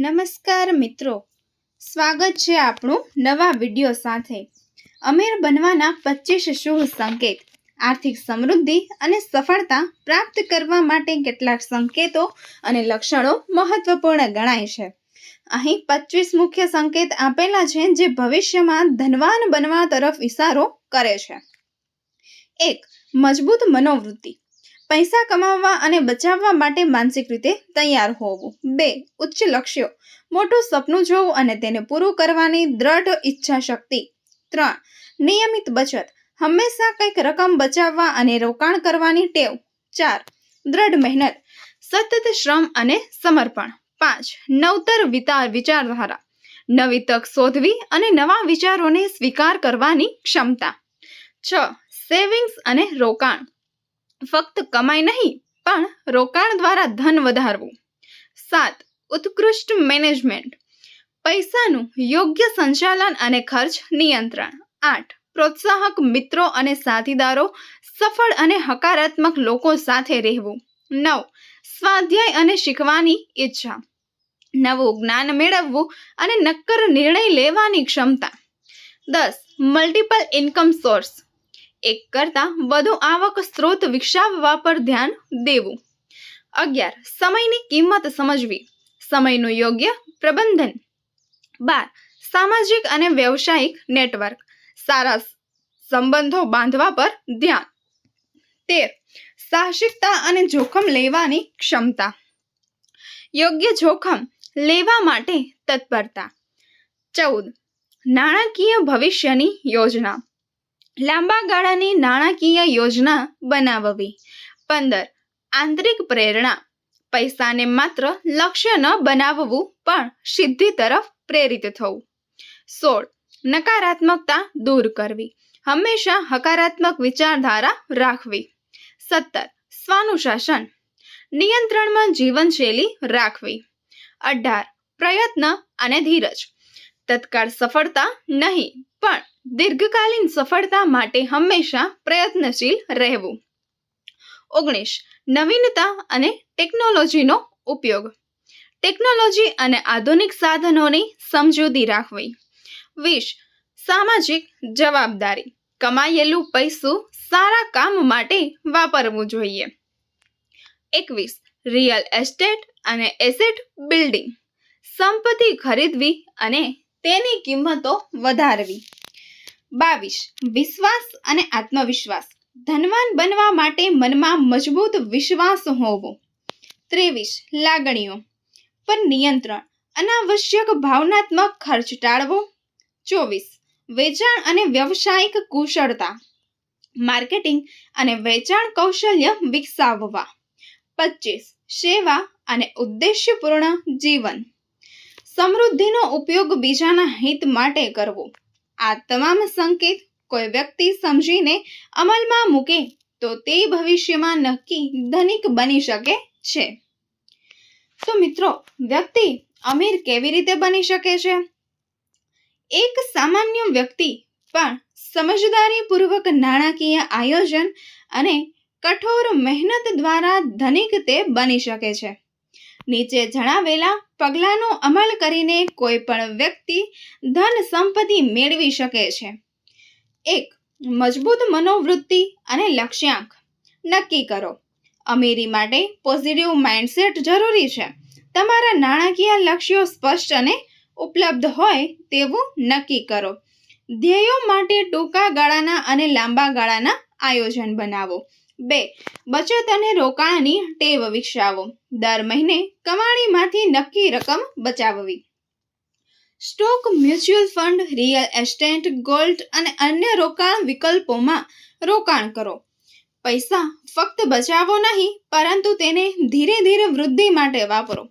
નમસ્કાર મિત્રો. સ્વાગત છે આપણું નવા વીડિયો સાથે. અમીર બનવાના પચીસ શુભ સંકેત. આર્થિક સમૃદ્ધિ અને સફળતા પ્રાપ્ત કરવા માટે કેટલાક સંકેતો અને લક્ષણો મહત્વપૂર્ણ ગણાય છે. અહીં પચીસ મુખ્ય સંકેત આપેલા છે જે ભવિષ્યમાં ધનવાન બનવા તરફ ઇશારો કરે છે. એક, મજબૂત મનોવૃત્તિ. પૈસા કમાવવા અને બચાવવા માટે માનસિક રીતે તૈયાર હોવું. બે, ઉચ્ચ લક્ષ્યો. મોટું સપનું જોવું અને તેને પૂરું કરવાની દ્રઢ ઈચ્છા શક્તિ. ત્રણ, નિયમિત બચત. હંમેશા કંઈક રકમ બચાવવા અને રોકાણ કરવાની ટેવ. ચાર, દ્રઢ મહેનત. સતત શ્રમ અને સમર્પણ. પાંચ, નવતર વિચાર વિચારધારા. નવી તક શોધવી અને નવા વિચારોને સ્વીકાર કરવાની ક્ષમતા. છ, સેવિંગ્સ અને રોકાણ. ફક્ત કમાઈ નહીં, પણ રોકાણ દ્વારા ધન વધારવું. સાત, ઉત્કૃષ્ટ મેનેજમેન્ટ. પૈસાનું યોગ્ય સંચાલન અને ખર્ચ નિયંત્રણ. આઠ, પ્રોત્સાહક મિત્રો અને સાથીદારો સફળ અને હકારાત્મક લોકો સાથે રહેવું. નવ, સ્વાધ્યાય અને શીખવાની ઈચ્છા. નવું જ્ઞાન મેળવવું અને નક્કર નિર્ણય લેવાની ક્ષમતા. દસ મલ્ટિપલ ઇન્કમ સોર્સ એક કરતાં વધુ આવક સ્ત્રોત વિકસાવવા પર ધ્યાન દેવું. અગિયાર, સમયની કિંમત સમજવી. સમયનું યોગ્ય પ્રબંધન. બાર, સામાજિક અને વ્યવસાયિક નેટવર્ક. સારા સંબંધો બાંધવા પર ધ્યાન. તેર, સાહસિકતા અને જોખમ લેવાની ક્ષમતા. યોગ્ય જોખમ લેવા માટે તત્પરતા. ચૌદ, નાણાકીય ભવિષ્યની યોજના. લાંબા ગાળાની નાણાકીય યોજના બનાવવી. પંદર, આંતરિક પ્રેરણા. પૈસાને માત્ર લક્ષ્ય ન બનાવવું, પણ સિદ્ધિ તરફ પ્રેરિત થવું. સોળ, નકારાત્મકતા દૂર કરવી. હંમેશા હકારાત્મક વિચારધારા રાખવી. સત્તર, સ્વાનુશાસન. નિયંત્રણમાં જીવનશૈલી રાખવી. અઢાર, પ્રયત્ન અને ધીરજ. તત્કાળ સફળતા નહીં, પણ દીર્ઘકાલીન સફળતા માટે હંમેશા પ્રયત્નશીલ રહેવું. ઓગણીસ, નવીનતા અને ટેકનોલોજીનો ઉપયોગ. ટેકનોલોજી અને આધુનિક સાધનોની સમજૂતી રાખવી. વીસ, સામાજિક જવાબદારી. કમાયેલું પૈસું સારા કામ માટે વાપરવું જોઈએ. એકવીસ, રિયલ એસ્ટેટ અને એસેટ બિલ્ડિંગ. સંપત્તિ ખરીદવી અને તેની કિંમતો વધારવી. બાવીસ. વિશ્વાસ અને આત્મવિશ્વાસ. ધનવાન બનવા માટે મનમાં મજબૂત વિશ્વાસ હોવો. ત્રેવીસ. લાગણીઓ. પર નિયંત્રણ. અનાવશ્યક ભાવનાત્મક ખર્ચ ટાળવો. ચોવીસ. વેચાણ અને વ્યવસાયિક કુશળતા. માર્કેટિંગ અને વેચાણ કૌશલ્ય વિકસાવવા. પચીસ. સેવા અને ઉદ્દેશ્યપૂર્ણ જીવન. સમૃદ્ધિનો ઉપયોગ બીજાના હિત માટે કરવો. આ તમામ સંકેત કોઈ વ્યક્તિ સમજીને અમલમાં મૂકે તો તે ભવિષ્યમાં નક્કી ધનિક બની શકે છે. તો મિત્રો, વ્યક્તિ અમીર કેવી રીતે બની શકે છે? એક સામાન્ય વ્યક્તિ પણ સમજદારીપૂર્વક નાણાકીય આયોજન અને કઠોર મહેનત દ્વારા ધનિક તે બની શકે છે. નીચે જણાવેલા પગલાંનો અમલ કરીને કોઈ પણ વ્યક્તિ ધન સંપત્તિ મેળવી શકે છે. એક, મજબૂત મનોવૃત્તિ અને લક્ષ્યાંક. નક્કી કરો, અમીરી માટે પોઝિટિવ માઇન્ડસેટ જરૂરી છે. તમારા નાણાકીય લક્ષ્યો સ્પષ્ટ અને ઉપલબ્ધ હોય તેવું નક્કી કરો. ધ્યેયો માટે ટૂંકા ગાળાના અને લાંબા ગાળાના આયોજન બનાવો. બે. બચત અને રોકાણની ટેવ વિકસાવો. દર મહિને કમાણીમાંથી નક્કી રકમ બચાવવી. Stock mutual fund, real estate, gold અને અન્ય રોકાણ વિકલ્પોમાં રોકાણ કરો. પૈસા ફક્ત બચાવો નહીં, પરંતુ તેને ધીરે ધીરે વૃદ્ધિ માટે વાપરો.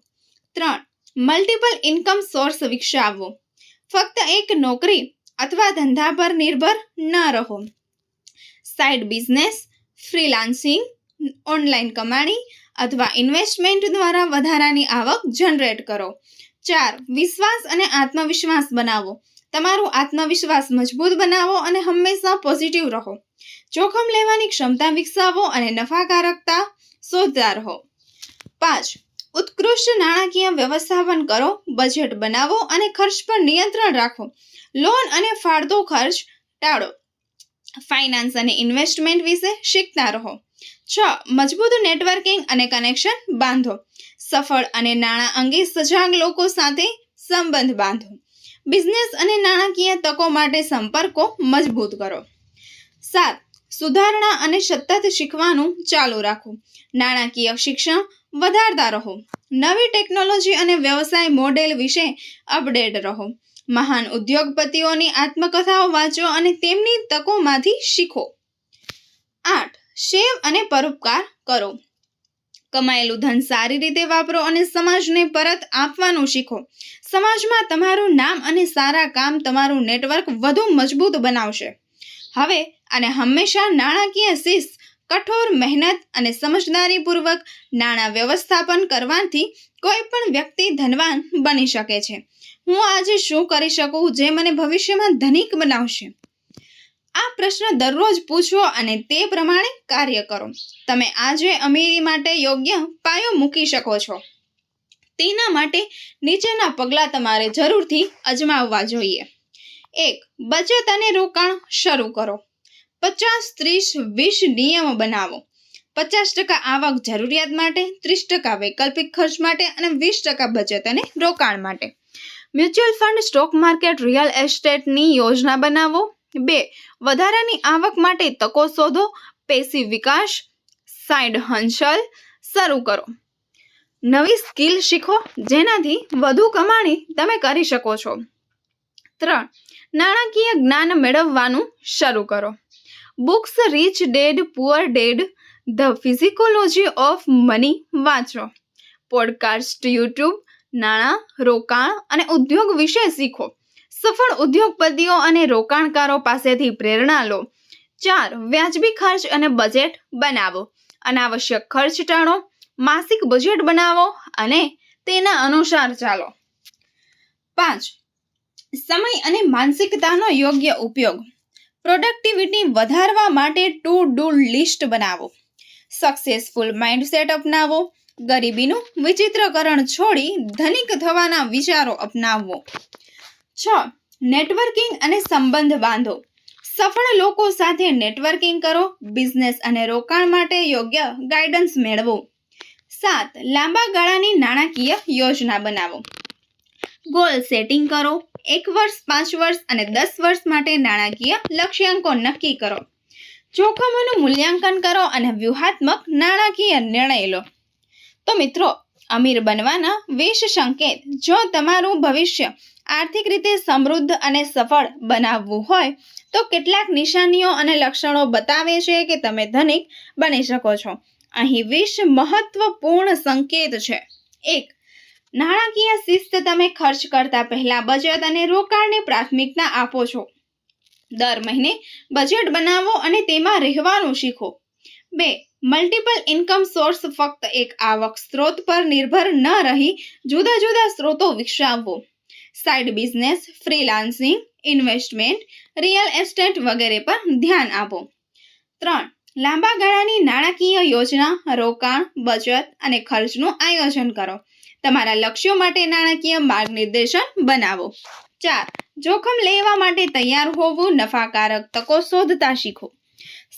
ત્રણ. મલ્ટિપલ ઇન્કમ સોર્સ વિકસાવવો ફક્ત એક નોકરી અથવા ધંધા પર નિર્ભર ન રહો. સાઇડ બિઝનેસ ફ્રીલાન્સિંગ, ઓનલાઈન કમાણી અથવા ઇન્વેસ્ટમેન્ટ દ્વારા વધારાની આવક જનરેટ કરો. ચાર, વિશ્વાસ અને આત્મવિશ્વાસ બનાવો. તમારું આત્મવિશ્વાસ મજબૂત બનાવો અને હંમેશા પોઝિટિવ રહો. જોખમ લેવાની ક્ષમતા વિકસાવો અને નફાકારકતા શોધતા રહો. પાંચ, ઉત્કૃષ્ટ નાણાકીય વ્યવસ્થાપન કરો. બજેટ બનાવો અને ખર્ચ પર નિયંત્રણ રાખો. લોન અને ફાળતો ખર્ચ ટાળો. ફાઇનાન્સ અને ઇન્વેસ્ટમેન્ટ વિશે શીખતા રહો. છ, મજબૂત નેટવર્કિંગ અને કનેક્શન બાંધો. સફળ અને નાણાં અંગે સજાગ લોકો સાથે સંબંધ બાંધો. બિઝનેસ અને નાણાકીય તકો માટે સંપર્કો મજબૂત કરો. સાત, સુધારણા અને સતત શીખવાનું ચાલુ રાખો. નાણાકીય શિક્ષણ વધારતા રહો. નવી ટેકનોલોજી અને વ્યવસાય મોડેલ વિશે અપડેટ રહો. મહાન ઉદ્યોગપતિઓની આત્મકથાઓ વાંચો અને તેમની તકોમાંથી શીખો. આઠ સેવ અને પરોપકાર કરો. કમાયેલું ધન સારી રીતે વાપરો અને સમાજને પરત આપવાનું શીખો. સમાજમાં તમારું નામ અને સારા કામ તમારું નેટવર્ક વધુ મજબૂત બનાવશે. હવે અને હંમેશા નાણાકીય શિસ્ત કઠોર મહેનત અને સમજદારીપૂર્વક નાણાં વ્યવસ્થાપન કરવાથી કોઈ પણ વ્યક્તિ ધનવાન બની શકે છે. હું આજે શું કરી શકું જે મને ભવિષ્યમાં ધનિક બનાવશે? આ પ્રશ્ન દરરોજ પૂછો અને તે પ્રમાણે કાર્ય કરો. તમે આજે અમીરી માટે યોગ્ય પાયો મૂકી શકો છો. તેના માટે નીચેના પગલાં તમારે જરૂરથી અજમાવવા જોઈએ. એક, બચત અને રોકાણ શરૂ કરો. પચાસ ત્રીસ વીસ નિયમો બનાવો. પચાસ ટકા આવક જરૂરિયાત માટે, ત્રીસ ટકા વૈકલ્પિક ખર્ચ માટે અને વીસ ટકા બચત અને રોકાણ માટે. Mutual fund stock market real એસ્ટેટની યોજના બનાવો. બે, વધારાની આવક માટે તકો શોધો. પેસી વિકાસ. સાઇડ હંસલ. શરૂ કરો. નવી સ્કિલ શીખો, જેનાથી વધુ કમાણી તમે કરી શકો છો. ત્રણ, નાણાકીય જ્ઞાન મેળવવાનું શરૂ કરો. Books rich dad, poor dad, the psychology of money વાંચો. પોડકાસ્ટ યુટ્યુબ નાણાં, રોકાણ અને ઉદ્યોગ વિશે શીખો. સફળ ઉદ્યોગપતિઓ અને રોકાણકારો પાસેથી પ્રેરણા લો. ચાર, વ્યાજબી ખર્ચ અને બજેટ બનાવો. અનાવશ્યક ખર્ચ ટાળો, માસિક બજેટ બનાવો અને તેના અનુસાર ચાલો. પાંચ, સમય અને માનસિકતાનો યોગ્ય ઉપયોગ. પ્રોડક્ટિવિટી વધારવા માટે ટુ ડુ લિસ્ટ બનાવો. સક્સેસફુલ માઇન્ડસેટ અપનાવો. ગરીબીનું વિચિત્રકરણ છોડી ધનિક થવાના વિચારો અપનાવવો. છ. નેટવર્કિંગ અને સંબંધ બાંધો. સફળ લોકો સાથે નેટવર્કિંગ કરો, બિઝનેસ અને રોકાણ માટે યોગ્ય ગાઈડન્સ મેળવો. સાત. લાંબા ગાળાની નાણાકીય યોજના બનાવો. ગોલ સેટિંગ કરો. એક વર્ષ, પાંચ વર્ષ અને દસ વર્ષ માટે નાણાકીય લક્ષ્યાંકો નક્કી કરો. જોખમોનું મૂલ્યાંકન કરો અને વ્યૂહાત્મક નાણાકીય નિર્ણય લો. તો મિત્રો, અમીર બનવાના વિશ સંકેત. જો તમારું ભવિષ્ય આર્થિક રીતે સમૃદ્ધ અને સફળ બનાવવું હોય, તો કેટલાક નિશાનીઓ અને લક્ષણો બતાવે છે કે તમે ધનિક બની શકો છો. અહીં વીસ મહત્વપૂર્ણ સંકેત છે. એક, નાણાકીય શિસ્ત તમે ખર્ચ કરતા પહેલા બચત અને રોકાણને પ્રાથમિકતા આપો છો. દર મહિને બજેટ બનાવો અને તેમાં રહેવાનું શીખો. બે મલ્ટિપલ ઇન્કમ સોર્સ ફક્ત એક આવક સ્ત્રોત પર નિર્ભર ન રહી, જુદા જુદા સ્ત્રોતો વિકસાવવો. Side business freelancing investment real estate વગેરે પર ધ્યાન આપો. ત્રણ, લાંબા ગાળાની નાણાકીય યોજના, રોકાણ, બચત અને ખર્ચનું આયોજન કરો. તમારા લક્ષ્યો માટે નાણાકીય માર્ગનિર્દેશન બનાવો. ચાર, જોખમ લેવા માટે તૈયાર હોવું નફાકારક તકો શોધતા શીખો.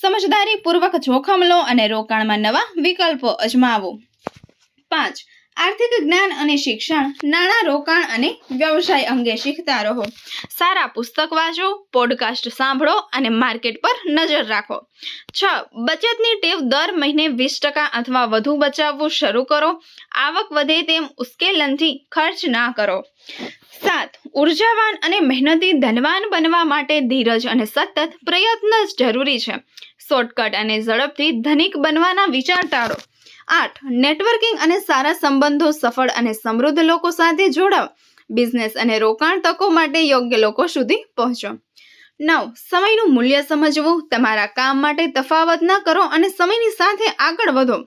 સમજદારીપૂર્વક જોખમ લો અને રોકાણમાં નવા વિકલ્પો અજમાવો. પાંચ, આર્થિક જ્ઞાન અને શિક્ષણ. નાણાં, રોકાણ અને વ્યવસાય અંગે શીખતા રહો. સારા પુસ્તક વાંચો પોડકાસ્ટ સાંભળો અને માર્કેટ પર નજર રાખો. છ, બચતની ટેવ દર મહિને વીસ ટકા અથવા વધુ બચાવવું શરૂ કરો. આવક વધે તેમ ઉશ્કેલનથી ખર્ચ ના કરો. સાત, ઉર્જાવાન અને મહેનતી ધનવાન બનવા માટે ધીરજ અને સતત પ્રયત્ન જરૂરી છે. શોર્ટકટ અને ઝડપથી ધનિક બનવાના વિચાર ટાળો. આઠ નેટવર્કિંગ અને સારા સંબંધો સફળ અને સમૃદ્ધ લોકો સાથે જોડાવ બિઝનેસ અને રોકાણ તકો માટે યોગ્ય લોકો સુધી પહોંચો. નવ, સમયનું મૂલ્ય સમજવું. તમારા કામ માટે તફાવત ન કરો અને સમયની સાથે આગળ વધો.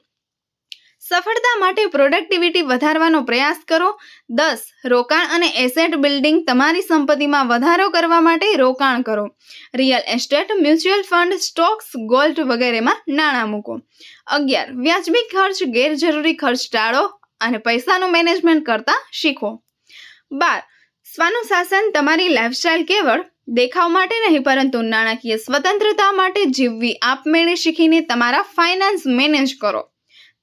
સફળતા માટે પ્રોડક્ટિવિટી વધારવાનો પ્રયાસ કરો. દસ, રોકાણ અને એસેટ બિલ્ડિંગ તમારી સંપત્તિમાં વધારો કરવા માટે રોકાણ કરો. Real estate mutual fund stocks gold વગેરેમાં નાણાં મૂકો. અગિયાર, વ્યાજબી ખર્ચ, ગેરજરૂરી ખર્ચ ટાળો અને પૈસાનું મેનેજમેન્ટ કરતા શીખો. બાર, સ્વાનુશાસન તમારી લાઈફસ્ટાઈલ કેવળ દેખાવ માટે નહીં, પરંતુ નાણાકીય સ્વતંત્રતા માટે જીવવી આપમેળે શીખીને તમારા ફાઇનાન્સ મેનેજ કરો.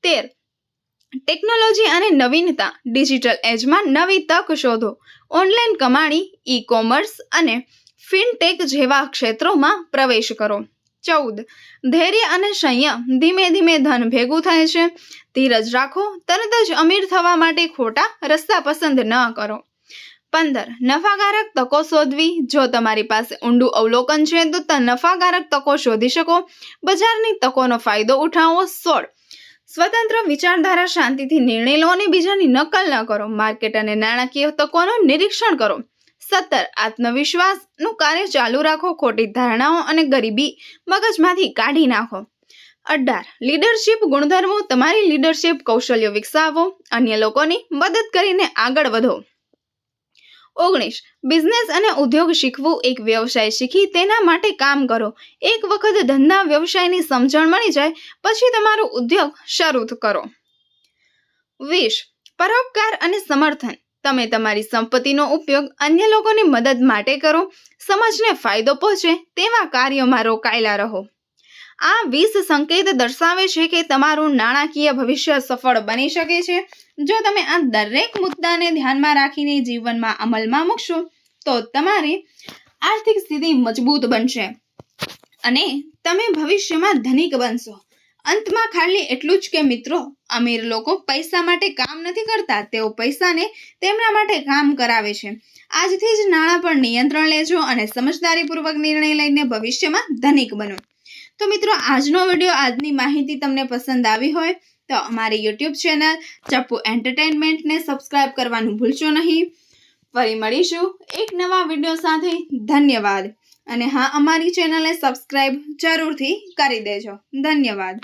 તેર ટેકનોલોજી અને નવીનતા ડિજિટલ એજમાં નવી તક શોધો. ઓનલાઈન કમાણી ઈ કોમર્સ અને ફિનટેક જેવા ક્ષેત્રોમાં પ્રવેશ કરો. ચૌદ. ધૈર્ય અને સંયમ. ધીમે ધીમે ધન ભેગું થાય છે. ધીરજ રાખો. તરત જ અમીર થવા માટે ખોટા રસ્તા પસંદ ન કરો. પંદર. નફાકારક તકો શોધવી. જો તમારી પાસે ઊંડું અવલોકન છે તો, નફાકારક તકો શોધી શકો. બજારની તકોનો ફાયદો ઉઠાવો. સોળ. સ્વતંત્ર વિચારધારા શાંતિથી નિર્ણય લો અને બીજાની નકલ ન કરો. માર્કેટ અને નાણાકીય તકોનું નિરીક્ષણ કરો. સત્તર, આત્મવિશ્વાસનું કાર્ય ચાલુ રાખો. ખોટી ધારણાઓ અને ગરીબી મગજમાંથી કાઢી નાખો. અઢાર લીડરશિપ ગુણધર્મો. તમારી લીડરશિપ કૌશલ્યો વિકસાવો. અન્ય લોકોની મદદ કરીને આગળ વધો. ઓગણીસ. બિઝનેસ અને ઉદ્યોગ શીખવું એક વ્યવસાય શીખી તેના માટે કામ કરો. એક વખત ધંધા વ્યવસાયની સમજણ મળી જાય, પછી તમારો ઉદ્યોગ શરૂ કરો. વીસ. પરોપકાર અને સમર્થન. તમે તમારી સંપત્તિનો ઉપયોગ અન્ય લોકોની મદદ માટે કરો. સમાજને ફાયદો પહોંચે તેવા કાર્યોમાં રોકાયેલા રહો. આ વીસ સંકેત દર્શાવે છે કે તમારું નાણાકીય ભવિષ્ય સફળ બની શકે છે. જો તમે આ દરેક મુદ્દાને ધ્યાનમાં રાખીને જીવનમાં અમલમાં મૂકશો, તો તમારી આર્થિક સ્થિતિ મજબૂત બનશે અને તમે ભવિષ્યમાં ધનિક બનશો. અંતમાં ખાલી એટલું જ કે મિત્રો, અમીર લોકો પૈસા માટે કામ નથી કરતા, તેઓ પૈસાને તેમના માટે કામ કરાવે છે. આજથી જ નાણાં પર નિયંત્રણ લેજો અને સમજદારીપૂર્વક નિર્ણય લઈને ભવિષ્યમાં ધનિક બનો. તો મિત્રો, આજનો વીડિયો, આજની માહિતી તમને પસંદ આવી હોય તો અમારી યુટ્યુબ ચેનલ ચપ્પુ એન્ટરટેનમેન્ટને સબસ્ક્રાઈબ કરવાનું ભૂલશો નહીં. ફરી મળીશું એક નવા વીડિયો સાથે. ધન્યવાદ. અને હા, અમારી ચેનલને સબસ્ક્રાઈબ જરૂરથી કરી દેજો. ધન્યવાદ.